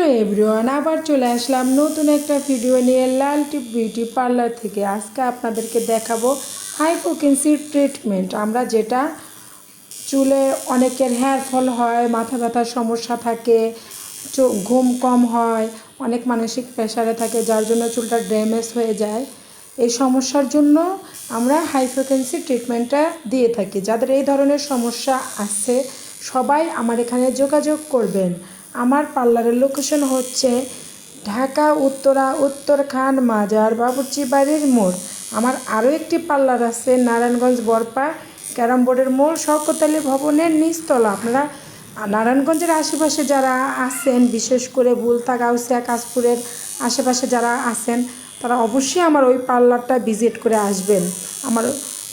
Hello everyone, আবার চলে আসলাম নতুন একটা ভিডিও নিয়ে লাল টিপ বিউটি পার্লার থেকে। আজকে আপনাদেরকে দেখাবো হাই ফ্রিকোয়েন্সি ট্রিটমেন্ট। আমরা যেটা চুলে অনেকের হেয়ার ফল হয়, মাথা ব্যথার সমস্যা থাকে ঘুম কম হয়, অনেক মানসিক প্রেশারে থাকে, যার জন্য চুলটা ড্যামেজ হয়ে যায়। এই সমস্যার জন্য আমরা হাই ফ্রিকোয়েন্সি ট্রিটমেন্টটা দিয়ে থাকি। যাদের এই ধরনের সমস্যা আছে, সবাই আমার এখানে যোগাযোগ করবেন। আমার পার্লারের লোকেশন হচ্ছে ঢাকা, উত্তরা, উত্তরখান, মাজার, বাবুর্চি বাড়ির মোড়। আমার আরও একটি পার্লার আছে, নারায়ণগঞ্জ বরপা, ক্যারাম বোর্ডের মোড় শওকত আলী ভবনের নিচতলা। আপনারা নারায়ণগঞ্জের আশেপাশে যারা আছেন, বিশেষ করে বুলতা, গাউসিয়া, কাশপুরের আশেপাশে যারা আছেন, তারা অবশ্যই আমার ওই পার্লারটা ভিজিট করে আসবেন। আমার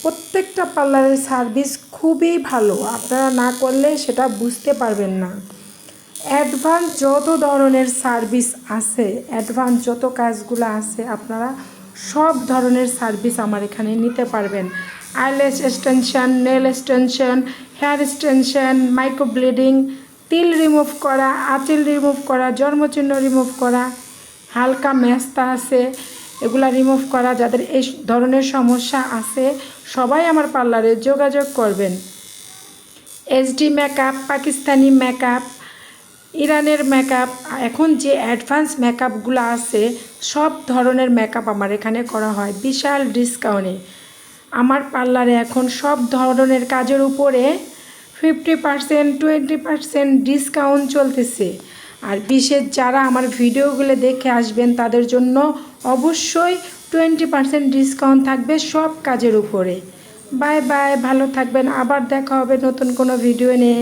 প্রত্যেকটা পার্লারের সার্ভিস খুবই ভালো। আপনারা না করলে সেটা বুঝতে পারবেন না। অ্যাডভান্স যত ধরনের সার্ভিস আছে, অ্যাডভান্স যত কাজগুলো আছে, আপনারা সব ধরনের সার্ভিস আমার এখানে নিতে পারবেন। Eyelash extension, nail extension, hair extension micro bleeding তিল রিমুভ করা, আঁচিল রিমুভ করা, জন্মচিহ্ন রিমুভ করা, হালকা মেস্তা আছে, এগুলা রিমুভ করা, যাদের এই ধরনের সমস্যা আছে, সবাই আমার পার্লারে যোগাযোগ করবেন। এইচডি মেকআপ পাকিস্তানি মেকআপ ইরানের মেকআপ এখন যে অ্যাডভান্স মেকআপগুলো আছে, সব ধরনের মেকআপ আমার এখানে করা হয়, বিশাল ডিসকাউন্টে আমার পার্লারে এখন সব ধরনের কাজের উপরে fifty percent twenty percent discount চলতেছে। আর বিশেষ যারা আমার ভিডিওগুলো দেখে আসবেন, তাদের জন্য অবশ্যই টোয়েন্টি পার্সেন্ট ডিসকাউন্ট থাকবে সব কাজের উপরে। বাই বাই ভালো থাকবেন, আবার দেখা হবে নতুন কোনো ভিডিও নিয়ে।